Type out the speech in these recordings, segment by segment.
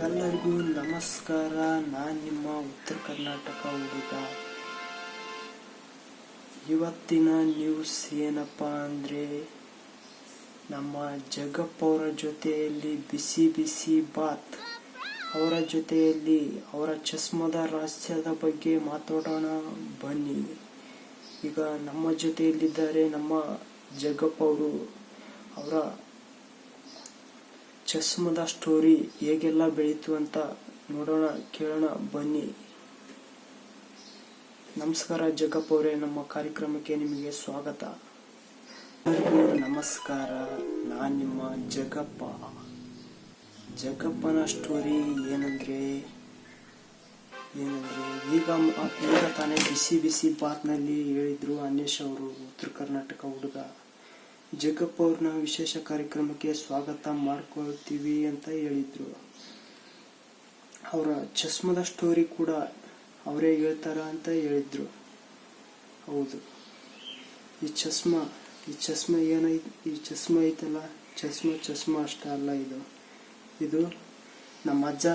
ಎಲ್ಲರಿಗೂ ನಮಸ್ಕಾರ. ನಾನು ನಿಮ್ಮ ಉತ್ತರ ಕರ್ನಾಟಕ ಹುಡುಗ. ಇವತ್ತಿನ ನ್ಯೂಸ್ ಏನಪ್ಪ ಅಂದರೆ, ನಮ್ಮ ಜಗಪ್ಪ ಅವರ ಜೊತೆಯಲ್ಲಿ ಬಿಸಿ ಬಿಸಿ ಬಾತ್. ಅವರ ಜೊತೆಯಲ್ಲಿ ಅವರ ಚಸ್ಮದ ರಹಸ್ಯದ ಬಗ್ಗೆ ಮಾತಾಡೋಣ. ಬನ್ನಿ. ಈಗ ನಮ್ಮ ಜೊತೆಯಲ್ಲಿದ್ದಾರೆ ನಮ್ಮ ಜಗಪ್ಪ ಅವರು. ಅವರ ಚಸ್ಮದ ಸ್ಟೋರಿ ಹೇಗೆಲ್ಲ ಬೆಳೀತು ಅಂತ ನೋಡೋಣ, ಕೇಳೋಣ, ಬನ್ನಿ. ನಮಸ್ಕಾರ ಜಗಪ್ಪ ಅವರೇ, ನಮ್ಮ ಕಾರ್ಯಕ್ರಮಕ್ಕೆ ನಿಮಗೆ ಸ್ವಾಗತ. ನಮಸ್ಕಾರ, ನಾನು ನಿಮ್ಮ ಜಗಪ್ಪ. ಜಗಪ್ಪನ ಸ್ಟೋರಿ ಏನಂದ್ರೆ ಏನಂದ್ರೆ, ಈಗ ಈಗ ತಾನೇ ಬಿಸಿ ಬಿಸಿ ಬಾತ್ನಲ್ಲಿ ಹೇಳಿದ್ರು ಅನೇಶ್ ಅವರು, ಉತ್ತರ ಕರ್ನಾಟಕ ಹುಡುಗ. ಜಗಪ್ಪ ಅವ್ರನ್ನ ವಿಶೇಷ ಕಾರ್ಯಕ್ರಮಕ್ಕೆ ಸ್ವಾಗತ ಮಾಡ್ಕೊಳ್ತೀವಿ ಅಂತ ಹೇಳಿದ್ರು. ಅವರ ಚಸ್ಮದ ಸ್ಟೋರಿ ಕೂಡ ಅವರೇ ಹೇಳ್ತಾರ ಅಂತ ಹೇಳಿದ್ರು. ಹೌದು. ಈ ಚಸ್ಮ ಈ ಚಸ್ಮ ಏನೈತಿ, ಈ ಚಸ್ಮ ಐತಲ್ಲ, ಚಸ್ಮ ಚಸ್ಮ ಅಷ್ಟ ಅಲ್ಲ ಇದು. ಇದು ನಮ್ಮ ಅಜ್ಜ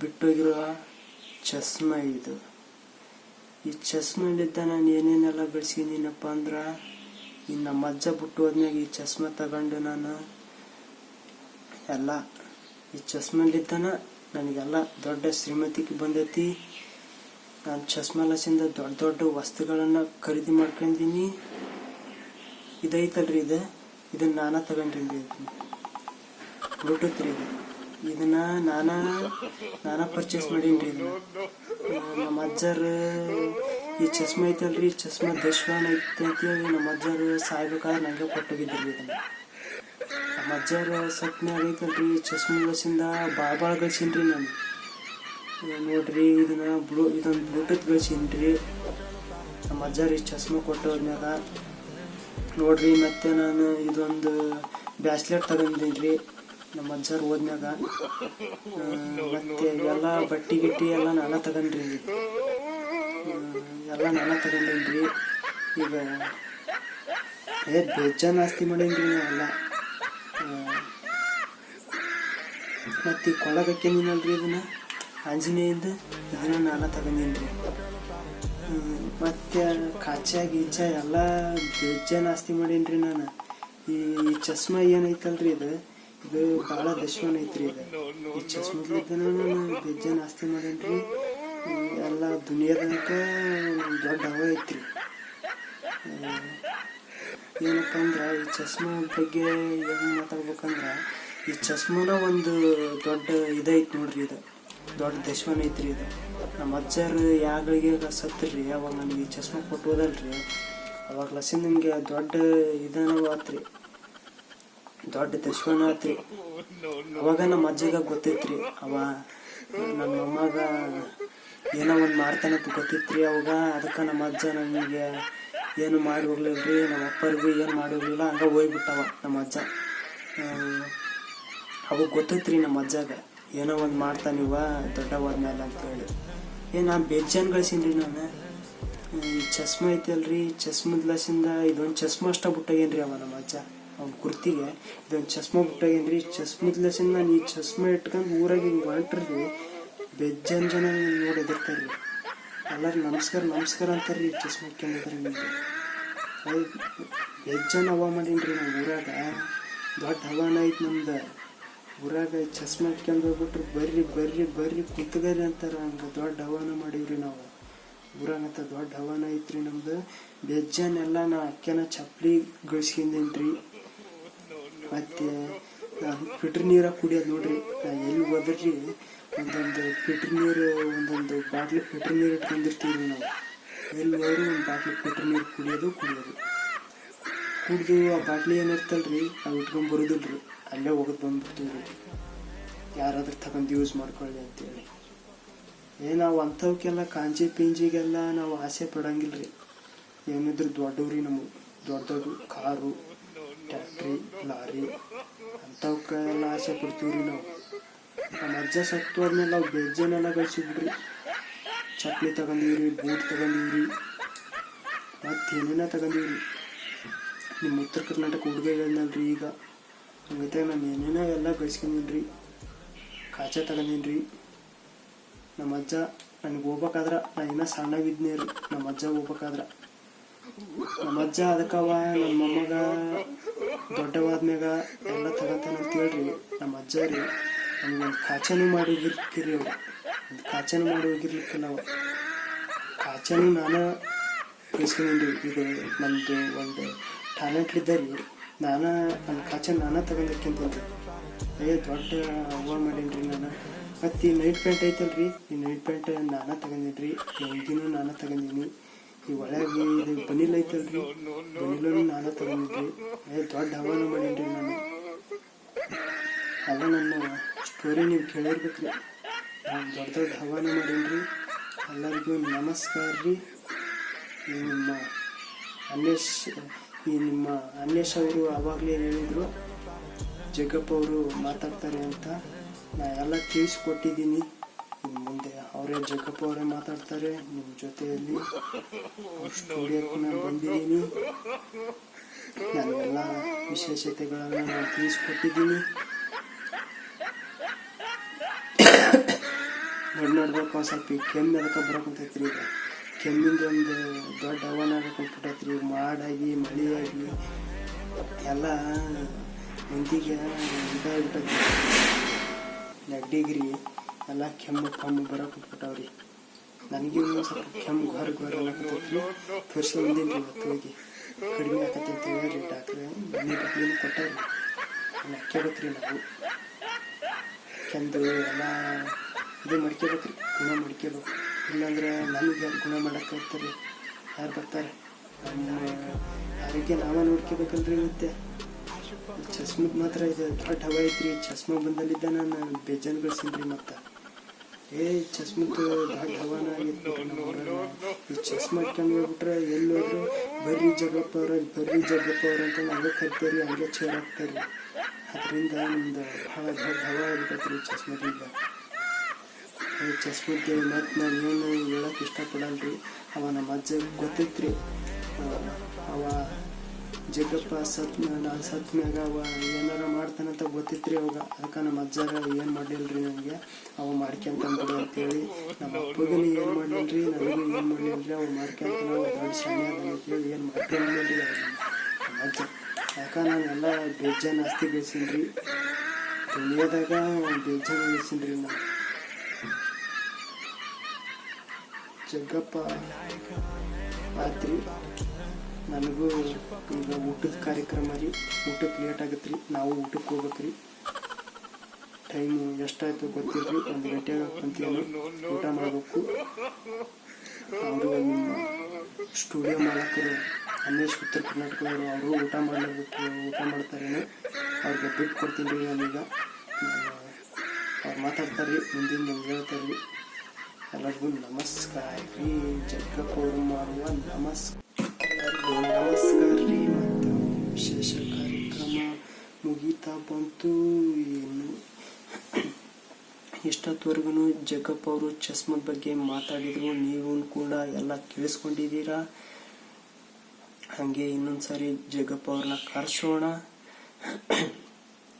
ಬಿಟ್ಟೋಗಿರುವ ಚಸ್ಮ ಇದು. ಈ ಚಸ್ಮಲಿದ್ದ ನಾನು ಏನೇನೆಲ್ಲ ಬೆಳೆಸಿದ್ದೀನಪ್ಪ ಅಂದ್ರೆ ಈ ನಮ್ಮ ಅಜ್ಜ ಬಿಟ್ಟು ಹೋದ್ಮ್ಯಾಗ ಈ ಚಸ್ಮ ತಗೊಂಡು ನಾನು ಎಲ್ಲ, ಈ ಚಸ್ಮಲಿದ್ದನ ನನಗೆಲ್ಲ ದೊಡ್ಡ ಶ್ರೀಮತಿಗೆ ಬಂದೈತಿ. ನಾನು ಚಸ್ಮಲಸಿಂದ ದೊಡ್ಡ ದೊಡ್ಡ ವಸ್ತುಗಳನ್ನು ಖರೀದಿ ಮಾಡ್ಕೊಂಡಿನಿ ಇದೈತಲ್ರಿ ಇದು. ಇದನ್ನ ನಾನು ತಗೊಂಡಿದ್ದೀನಿ ಬ್ಲೂಟೂತ್ ರೀ ಇದು. ಇದನ್ನ ನಾನ ನಾನ ಪರ್ಚೇಸ್ ಮಾಡೀನಿ ಇದನ್ನ. ಆ, ನಮ್ಮ ಅಜ್ಜರ ಈ ಚಸ್ಮ ಐತಲ್ರಿ ಈ ಚಸ್ಮ ದಶ್ವಾನ ಐತೆ ಅಂತೇಳಿ ನಮ್ಮ ಅಜ್ಜರ ಸಾಯ್ಬೇಕಾದ್ರೆ ನಂಗೆ ಕೊಟ್ಟೋಗಿದ್ರಿ ಇದನ್ನ. ನಮ್ಮ ಅಜ್ಜರ ಸತ್ನ್ಯಾಗ ಐತಲ್ರಿ ಈ ಚಸ್ಮ ಗಳಿಸಿಂದ ಭಾಳ ಭಾಳ ಗಳಿಸೀನಿ ನಾನು ನೋಡ್ರಿ ಇದನ್ನ ಬ್ಲೂ ಇದೊಂದು ಬ್ಲೂಟೂತ್ ಗಳಿಸೀನ್ರಿ. ನಮ್ಮ ಅಜ್ಜರ ಈ ಚಸ್ಮ ಕೊಟ್ಟೋದ್ಮ್ಯಾಗ ನೋಡ್ರಿ ಮತ್ತೆ ನಾನು ಇದೊಂದು ಬ್ಯಾಸ್ಲೆಟ್ ತಗೊಂಡಿನ್ರಿ ನಮ್ಮ ಅಜ್ಜರ್ ಹೋದ್ಮ್ಯಾಗ ಮತ್ತೆ ಎಲ್ಲ ಬಟ್ಟಿ ಗಿಟ್ಟಿ ಎಲ್ಲ ನಾನ ತಗೊಂಡ್ರಿ. ಎಲ್ಲ ನಾನ ತಗೊಂಡೇನ್ರಿ. ಈಗ, ಏ ಬೇಜಾನ್ ಆಸ್ತಿ ಮಾಡೇನ್ರಿ ಎಲ್ಲ. ಮತ್ತೆ ಕೊಳಗಕ್ಕೆ ನೀನಲ್ರಿ ಇದನ್ನ? ಆಂಜನೇಯಿಂದ ಇದನ್ನ ನಾನ ತಗೊಂಡೇನ್ರಿ. ಮತ್ತೆ ಕಾಚ ಗೀಚ ಎಲ್ಲ ಬೇಜಾನ್ ಆಸ್ತಿ ಮಾಡೇನ್ರಿ ನಾನು. ಈ ಚಸ್ಮ ಏನೈತಲ್ರಿ ಇದು? ಇದು ಬಹಳ ದಶ್ಮನ್ ಐತ್ರಿ. ಈ ಚಸ್ಮದ್ಲಿದ್ದ ನಾನು ಬೇಜಾನ್ ಆಸ್ತಿ ಮಾಡೇನ್ರಿ. ಎಲ್ಲ ದುನಿಯಾದಂತ ದೊಡ್ಡ ಹವ ಐತ್ರಿ. ಏನಪ್ಪ ಅಂದ್ರೆ ಈ ಚಸ್ಮಾ ಬಗ್ಗೆ ಏನು ಮಾತಾಡ್ಬೇಕಂದ್ರೆ, ಈ ಚಸ್ಮನ ಒಂದು ದೊಡ್ಡ ಇದೈತಿ ನೋಡ್ರಿ ಇದು. ದೊಡ್ಡ ದಶ್ಮನ್ ಐತ್ರಿ ಇದು. ನಮ್ಮ ಅಜ್ಜರು ಯಾಗಳಿಗೆ ಸತ್ರಿ ಅವಾಗ ನನಗೆ ಈ ಚಸ್ಮ ಕೊಟ್ಟು ಹೋದಲ್ರಿ. ಅವಾಗ ಲಸಿಂದ ನಿಮಗೆ ದೊಡ್ಡ ಇದನ್ನ ಆತ್ರಿ. ದೊಡ್ಡ ದಶ್ವನ ಆತ್ರಿ ಅವಾಗ ನಮ್ಮ ಅಜ್ಜಗ ಗೊತ್ತೈತ್ರಿ, ಅವ ನಮ್ಮ ಅಮ್ಮಗ ಏನೋ ಒಂದು ಮಾಡ್ತಾನಂತ ಗೊತ್ತಿತ್ರಿ. ಅವಾಗ ಅದಕ್ಕೆ ನಮ್ಮ ಅಜ್ಜ ನಮಗೆ ಏನು ಮಾಡಿ ಹೋಗ್ಲಿಲ್ರಿ, ನಮ್ಮ ಅಪ್ಪರಿಗೂ ಏನು ಮಾಡಿ ಹೋಗ್ಲಿಲ್ಲ, ಹಂಗ ಹೋಗ್ಬಿಟ್ಟವ ನಮ್ಮ ಅಜ್ಜ. ಅವಾಗ ಗೊತ್ತೈತ್ರಿ ನಮ್ಮ ಅಜ್ಜಾಗ, ಏನೋ ಒಂದು ಮಾಡ್ತಾನಿವ ದೊಡ್ಡವಾದ್ಮೇಲೆ ಅಂತ ಹೇಳಿ ಏ, ನಾನು ಬೇಜಾನ್ ಗಳಿಸೀನಿ ನಾನು. ಈ ಚಸ್ಮ ಐತಲ್ರಿ ಚಸ್ಮದ ಲಸಿಂದ ಇದೊಂದು ಚಸ್ಮ ಅಷ್ಟ ಬಿಟ್ಟಾಗೇನ್ರಿ ಅವ ನಮ್ಮ ಅಜ್ಜ. ಕುರ್ತಿಗೆ, ಇದೊಂದು ಚಸ್ಮ ಬಿಟ್ಟಾಗೇನ್ರಿ ಚಸ್ಮದ ಲಸಿಂದ ನಾನು ಈ ಚಸ್ಮ ಇಟ್ಕೊಂಡು ಊರಾಗ ಹಿಂಗೆ ಹೊಂಟ್ರಿ ಬೆಜ್ಜನ್ ಜನ ನೋಡಿದಿರ್ತಾರ್ರಿ ಎಲ್ಲರೂ ನಮಸ್ಕಾರ ನಮಸ್ಕಾರ ಅಂತಾರ್ರಿ ಈ ಚಸ್ಮ ಹಾಕ್ಯಂಡಿದ್ರೆ ನಿಮಗೆ. ಬೆಜ್ಜನ್ ಹವಾ ಮಾಡೀನ್ರಿ ನಮ್ಮ ಊರಾಗ. ದೊಡ್ಡ ಹವಾನ ಐತಿ ನಮ್ದು. ಊರಾಗ ಚಸ್ಮ ಹಾಕ್ಯಂಡ್ ಹೋಗ್ಬಿಟ್ರು ಬರ್ರಿ ಬರ್ರಿ ಬರ್ರಿ ಕುತ್ಗರಿ ಅಂತಾರೆ ಹಂಗೆ ದೊಡ್ಡ ಹವಾನ ಮಾಡೀವ್ರಿ ನಾವು. ಊರಾಗಂತ ದೊಡ್ಡ ಹವಾನ ಐತ್ರಿ ನಮ್ದು. ಬೆಜ್ಜನ್ ನಾ ಅಕ್ಕೆನ ಚಪ್ಪಲಿ ಗಳಿಸ್ಕೊಂಡೇನ್ರಿ. ಮತ್ತೆ ನಾನು ಫಿಲ್ಟರ್ ನೀರ ಕುಡಿಯೋದು ನೋಡ್ರಿ ಎಲ್ಲಿ ಹೋದ್ರಿ ಒಂದೊಂದು ಫಿಲ್ಟರ್ ನೀರು, ಒಂದೊಂದು ಬಾಟ್ಲಿ ಫಿಲ್ಟರ್ ನೀರು ಇಟ್ಕೊಂಡಿರ್ತೀವಿ ನಾವು. ಎಲ್ಲಿ ಹೋದ್ರು ಒಂದು ಬಾಟ್ಲಿ ಫಿಲ್ಟರ್ ನೀರು ಕುಡಿಯೋದು ಕುಡಿಯೋದು. ಕುಡಿದು ಆ ಬಾಟ್ಲಿ ಏನಿರ್ತಲ್ರಿ ಇಟ್ಕೊಂಡು ಬರೋದಿಲ್ಲ ರೀ ಅಲ್ಲೇ ಹೋಗೋದು ಬಂದ್ಬಿಡ್ತೀವಿ ರೀ ಯಾರಾದ್ರೂ ತಗೊಂಡು ಯೂಸ್ ಮಾಡ್ಕೊಳ್ಳಿ ಅಂತೇಳಿ. ಏ, ನಾವು ಅಂಥವಕ್ಕೆಲ್ಲ ಕಾಂಜಿ ಪಿಂಜಿಗೆಲ್ಲ ನಾವು ಆಸೆ ರೀ ಏನಿದ್ರು ದೊಡ್ಡವ್ರಿ ನಮಗೆ. ದೊಡ್ಡ ಕಾರು ಟ್ಯಾಕ್ಟ್ರಿ, ಲಾರಿ ಅಂಥವಕ್ಕೆಲ್ಲ ಆಸೆ ಪಡ್ತೀವಿ ರೀ ನಾವು. ನಮ್ಮ ಅಜ್ಜ ಸತ್ತು ಆದ್ಮೇಲೆ ನಾವು ಬೇಜಾನೆಲ್ಲ ಗಳಿಸಿಬಿಡ್ರಿ ಚಪ್ಪಲಿ ತಗೊಂಡೀವ್ರಿ, ಬೂಟ್ ತಗೊಂಡೀವ್ರಿ, ಮತ್ತು ಏನೇನ ತಗೊಂಡೀವ್ರಿ. ನಿಮ್ಮ ಉತ್ತರ ಕರ್ನಾಟಕ ಹುಡುಗ ಹೇಳ್ನಲ್ರಿ ಈಗ. ಹಂಗೈತೆ ನಾನು ಏನೇನೋ ಎಲ್ಲ ಗಳಿಸ್ಕೊಂಡಿನ್ರಿ ಕಾಚೆ ತಗೊಂಡೀನಿ ರೀ ನಮ್ಮ ಅಜ್ಜ ನನಗೆ ಹೋಗ್ಬೇಕಾದ್ರ ನಾ ಇನ್ನೂ ಸಣ್ಣವಿದ್ನೇ ರೀ ನಮ್ಮ ಅಜ್ಜ ಹೋಗ್ಬೇಕಾದ್ರ. ನಮ್ಮ ಅಜ್ಜ ಅದಕ್ಕವ ನಮ್ಮ ಮೊಮ್ಮಗ ದೊಡ್ಡವಾದ್ಮ್ಯಾಗ ಎಲ್ಲ ತಗೋತಾನ ಅಂತ ನಮ್ಮ ಅಜ್ಜ ರೀ ಒಂದು ಕಾಚನೂ ಮಾಡಿ ಹೋಗಿರ್ಕಿರಿ ಅವ್ರು. ಒಂದು ಕಾಚನೂ ಮಾಡಿ ಹೋಗಿರ್ಲಿಕ್ಕಿಲ್ಲ ಅವ ಕಾಚನೂ ನಾನು ಇಸ್ಕೊಂಡು ಇದು ನಮ್ಮದು ಒಂದು ಟ್ಯಾಲೆಂಟ್ ಇದ್ದ ರೀ. ನಾನು, ನನ್ನ ಕಾಚನ ನಾನು ತಗೊಂಡಿರ್ಕಿಂತೀನಿ ಏ, ದೊಡ್ಡ ಅವ್ವ ಮಾಡೀನಿ ನಾನು. ಮತ್ತು ಈ ನೈಟ್ ಪ್ಯಾಂಟ್ ಐತಲ್ರಿ. ಈ ನೈಟ್ ಪ್ಯಾಂಟ್ ನಾನು ತಗೊಂಡಿನಿ ರೀ ನಾನು ತಗೊಂಡಿನಿ. ಈ ಒಳಗೆ ಇದು ಬನಿಲ್ ಐತಲ್ರಿ. ಬನಿಲೂ ನಾನು ತಗೊಂಡಿದ್ರಿ ಏ, ದೊಡ್ಡ ಹವಾನ ಮಾಡೀನಿ ನಾನು. ಅಲ್ಲ ನನ್ನ ಸ್ಟೋರಿ ನೀವು ಕೇಳಿರ್ಬೇಕ್ರಿ. ನಾನು ದೊಡ್ಡ ದೊಡ್ಡ ಹವಾನ ಮಾಡೀನಿ ಎಲ್ಲರಿಗೂ ನಮಸ್ಕಾರ ರೀ. ಈ ನಿಮ್ಮ ಅನ್ನೇಶ್ ಈ ನಿಮ್ಮ ಅನ್ವೇಷ್ ಅವರು ಆವಾಗಲೇ ಹೇಳಿದರು, ಜಗ್ಗಪ್ಪ ಅವರು ಮಾತಾಡ್ತಾರೆ ಅಂತ. ನಾ ಎಲ್ಲ ತಿಳಿಸ್ಕೊಟ್ಟಿದ್ದೀನಿ. ಮುಂದೆ ಅವರೇ ಜಗಪ್ಪ ಅವರೇ ಮಾತಾಡ್ತಾರೆ ನಿಮ್ಮ ಜೊತೆಯಲ್ಲಿ ಸ್ಟುಡಿಯೋಕ್ಕೆ ನಾನು ಬಂದಿದ್ದೀನಿ. ನಾನು ಎಲ್ಲ ವಿಶೇಷತೆಗಳನ್ನು ನಾನು ತಿಳಿಸ್ಕೊಟ್ಟಿದ್ದೀನಿ. ನೋಡಿ ನೋಡ್ಬೇಕು ಸ್ವಲ್ಪ ಈ ಕೆಮ್ಮು ಅದಕ್ಕೆ ಬರಕುಂತೈತ್ರಿ ಈಗ ಕೆಮ್ಮಿಂದ ಒಂದು ದೊಡ್ಡ ಹವಾನ ಹಾಕೊಂಡ್ಬಿಟ್ಟೈತ್ರಿ ಈಗ ಮಾಡಾಗಿ ಮಳೆಯಾಗಿ ಎಲ್ಲ ಮಂದಿಗೆ ಇದಾಗ್ಬಿಟ್ಟೈತಿ ನೆಗಡಿಗ್ರಿ ಎಲ್ಲ ಕೆಮ್ಮು ಕಮ್ಮು ರೀ ನನಗೆ ಸ್ವಲ್ಪ ಕೆಮ್ಮು ಘರ್ ಘರ್ ಅನ್ನಕತ್ತೈತ್ರಿ ತೋರಿಸಿ ಇವತ್ತು ಹೋಗಿ. ಕಡಿಮೆ ಆಕತಿ ಅಂತ ಹೇಳಿರಿ ಡಾಕ್ಟ್ರೆ ಮನೆ ಬಡ್ಲಿನ ಕೊಟ್ಟಾರಿ ಹಾಕ್ಯಬೇಕ್ರಿ ನಾವು. ಕೆಂದು ಎಲ್ಲ ಇದು ಮಡ್ಕೋಬೇಕ್ರಿ ಗುಣ ಮಾಡ್ಕೋಬೇಕು ಇಲ್ಲಾಂದ್ರೆ ನನಗೆ ಗುಣ ಮಾಡಕ್ಕೆ ಹೋಗ್ತಾರೆ? ಯಾರು ಬರ್ತಾರೆ? ನಮ್ಮ ಆರೋಗ್ಯ ನಾವೇ ನೋಡ್ಕೋಬೇಕಲ್ರಿ ಮತ್ತೆ. ಚಸ್ಮಕ್ಕೆ ಮಾತ್ರ ಇದು ದೊಡ್ಡ ಹವ ಐತ್ರಿ. ಚಸ್ಮ ಬಂದಲ್ಲಿದ್ದ ನಾನು ಬೇಜಾನ್ ಗಳಿಸಿನ್ರಿ ಮತ್ತೆ. ಏ, ಚಸ್ಮದ್ದು ದೊಡ್ಡ ಹವಾನ. ಈ ಚಸ್ಮ ಇಟ್ಕೊಂಡು ಹೋಗ್ಬಿಟ್ರೆ ಎಲ್ಲಿ ಬರ್ರಿ ಜಗಪ್ಪ ಅವ್ರ, ಬರ್ರಿ ಜಗಪ್ಪ ಅವ್ರ ಅಂತ ಹಂಗೆ ಕರಿತೀರಿ ಹಂಗೆ ಚೇರ್ ಹಾಕ್ತಾರೆ ಅದರಿಂದ ನಮ್ದು ಭಾಳ ದೊಡ್ಡ ಹವ ಆಗ್ಬಿಟ್ಟೈತ್ರಿ ಚಸ್ಮದಿಂದ. ಈ ಚಸ್ಮದ್ದು ಮತ್ತು ನಾನು ಏನು ಹೇಳಕ್ಕೆ ಇಷ್ಟಪಡಲ್ರಿ. ಅವ ನಮ್ಮ ಅಜ್ಜ ಗೊತ್ತೈತ್ರಿ. ಅವ ಜಗ್ಗಪ್ಪ ಸತ್ ನಾನು ಸತ್ ಮ್ಯಾಗ ಅವ ಏನಾರ ಮಾಡ್ತಾನಂತ ಗೊತ್ತಿತ್ರಿ ಅವಾಗ. ಅದಕ್ಕೆ ನಮ್ಮ ಅಜ್ಜಾರ ಏನು ಮಾಡಲಿಲ್ರಿ ನನಗೆ ಅವ ಮಾಡ್ಕೊಂತಂದ್ಬಿಡು ಅಂತೇಳಿ. ನಮ್ಮ ಅಪ್ಪಗೂ ಏನು ಮಾಡಲಿಲ್ರಿ? ನನಗೂ ಏನು ಮಾಡಲಿಲ್ರಿ? ಅವ ಮಾಡ್ಕೊಂತಾನ ಅವ ದೊಡ್ಡ ಏನು ಮಾಡ್ಕೊಂಡಿಲ್ರಿ ನಮ್ಮ ಅಜ್ಜ. ಯಾಕೆ ನಾನು ಎಲ್ಲ ನಾಸ್ತಿ ಆಸ್ತಿ ಬೆಳೆಸೀನಿ ದುನಿಯಾದಾಗ ಬೇಜಾನ್ ಬೆಳೆಸೀನಿ ನಾನು ಜಗ್ಗಪ್ಪ, ಆತ್ರಿ. ನನಗೂ ಈಗ ಊಟದ ಕಾರ್ಯಕ್ರಮ ರೀ. ಊಟಕ್ಕೆ ಲೇಟ್ ಆಗತ್ತೆ ರೀ ನಾವು ಊಟಕ್ಕೆ ಹೋಗ್ಬೇಕ್ರಿ. ಟೈಮು ಎಷ್ಟಾಯ್ತು ರೀ ಒಂದು ಗಂಟೆಗೆ ಕುಂತೀನಿ ಊಟ ಮಾಡಬೇಕು. ಅವರು ನಿಮ್ಮ ಸ್ಟುಡಿಯೋ ಮಾಲಕರು ಅನ್ವೇಷ್ ಉತ್ತರ ಕರ್ನಾಟಕದವರು, ಅವರು ಊಟ ಮಾಡಲೇಬೇಕು. ಊಟ ಮಾಡ್ತಾರೆ ಅವ್ರಿಗೆ ಬಿಟ್ಟು ಕೊಡ್ತೀನಿ ರೀ ನಾನೀಗ. ಅವ್ರು ಮಾತಾಡ್ತಾರೆ ರೀ. ಮುಂದಿನ ನಮ್ಗೆ ಹೇಳ್ತಾರೆ ರೀ. ಎಲ್ಲರಿಗೂ ನಮಸ್ಕಾರ ರೀ. ಜಗ್ಗ ಮಾಡುವ ನಮಸ್ಕಾರ. ನಮಸ್ಕಾರ ರೀ ಮತ್ತು ವಿಶೇಷ ಕಾರ್ಯಕ್ರಮ ಮುಗೀತಾ ಬಂತು. ಏನು? ಎಷ್ಟೊತ್ತವರೆಗೂ ಜಗ್ಗಪ್ಪ ಅವರು ಚಸ್ಮದ ಬಗ್ಗೆ ಮಾತಾಡಿದ್ರು, ನೀವು ಕೂಡ ಎಲ್ಲ ಕೇಳಿಸ್ಕೊಂಡಿದ್ದೀರಾ? ಹಾಗೆ ಇನ್ನೊಂದು ಸಾರಿ ಜಗ್ಗಪ್ಪ ಅವ್ರನ್ನ ಕರೆಸೋಣ.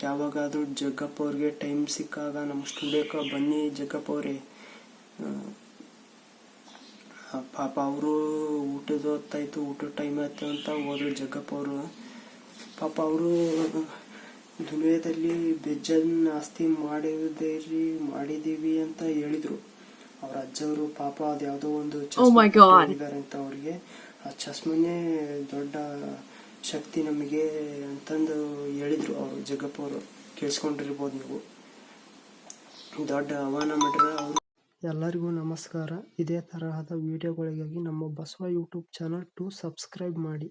ಯಾವಾಗಾದರೂ ಜಗ್ಗಪ್ಪ ಅವ್ರಿಗೆ ಟೈಮ್ ಸಿಕ್ಕಾಗ ನಮ್ಮ ಸ್ಟುಡಿಯೋಕ್ಕೆ ಬನ್ನಿ ಜಗ್ಗಪ್ಪ ಅವರೇ ಪಾಪ ಅವರು ಊಟದ ಹೊತ್ತಾಯ್ತು ಊಟದ ಟೈಮ್ ಆಯ್ತು ಅಂತ ಹೋದ್ರು ಜಗ್ಗಪ್ಪ ಅವರು. ಪಾಪ ಅವರು ದುನಿಯಾದಲ್ಲಿ ಬೆಜ್ಜನ್ ಆಸ್ತಿ ಮಾಡಿದೇರಿ ಮಾಡಿದೀವಿ ಅಂತ ಹೇಳಿದ್ರು. ಅವ್ರ ಅಜ್ಜವರು ಪಾಪ ಅದು ಯಾವುದೋ ಒಂದು ಚಸ್ಮಾರೆ ಇದ್ದಾರೆ ಅಂತ ಅವ್ರಿಗೆ. ಆ ಚಸ್ಮನೇ ದೊಡ್ಡ ಶಕ್ತಿ ನಮಗೆ ಅಂತಂದು ಹೇಳಿದ್ರು ಅವರು ಜಗ್ಗಪ್ಪ ಅವರು. ಕೇಳಿಸ್ಕೊಂಡಿರ್ಬೋದು ನೀವು. ದೊಡ್ಡ ಆಹ್ವಾನ ಮಾಡ್ರೆ ಅವರು ಎಲ್ಲರಿಗೂ ನಮಸ್ಕಾರ. ಇದೇ ತರಹದ ವಿಡಿಯೋಗಳಿಗಾಗಿ ನಮ್ಮ Basava YouTube channel to subscribe ಮಾಡಿ.